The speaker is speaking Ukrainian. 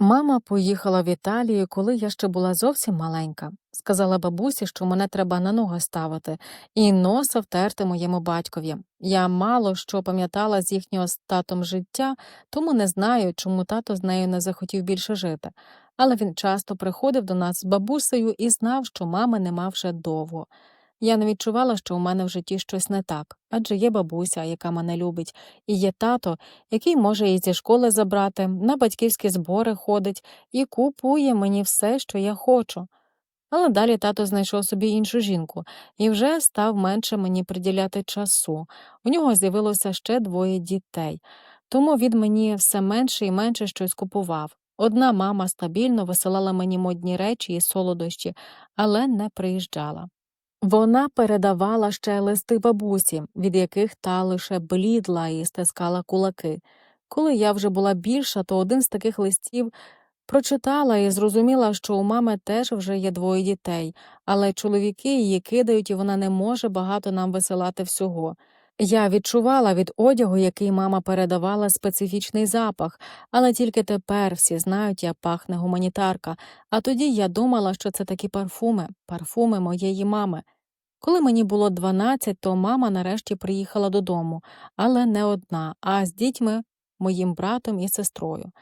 Мама поїхала в Італію, коли я ще була зовсім маленька. Сказала бабусі, що мене треба на ноги ставити, і носа втерти моєму батькові. Я мало що пам'ятала з їхнього з татом життя, тому не знаю, чому тато з нею не захотів більше жити. Але він часто приходив до нас з бабусею і знав, що мами нема вже довго. Я не відчувала, що у мене в житті щось не так, адже є бабуся, яка мене любить, і є тато, який може її зі школи забрати, на батьківські збори ходить і купує мені все, що я хочу. Але далі тато знайшов собі іншу жінку і вже став менше мені приділяти часу. У нього з'явилося ще двоє дітей, тому він мені все менше і менше щось купував. Одна мама стабільно висилала мені модні речі і солодощі, але не приїжджала. Вона передавала ще листи бабусі, від яких та лише блідла і стискала кулаки. Коли я вже була більша, то один з таких листів прочитала і зрозуміла, що у мами теж вже є двоє дітей, але чоловіки її кидають, і вона не може багато нам висилати всього. Я відчувала від одягу, який мама передавала, специфічний запах, але тільки тепер всі знають, як пахне гуманітарка, а тоді я думала, що це такі парфуми, парфуми моєї мами. Коли мені було 12, то мама нарешті приїхала додому, але не одна, а з дітьми, моїм братом і сестрою.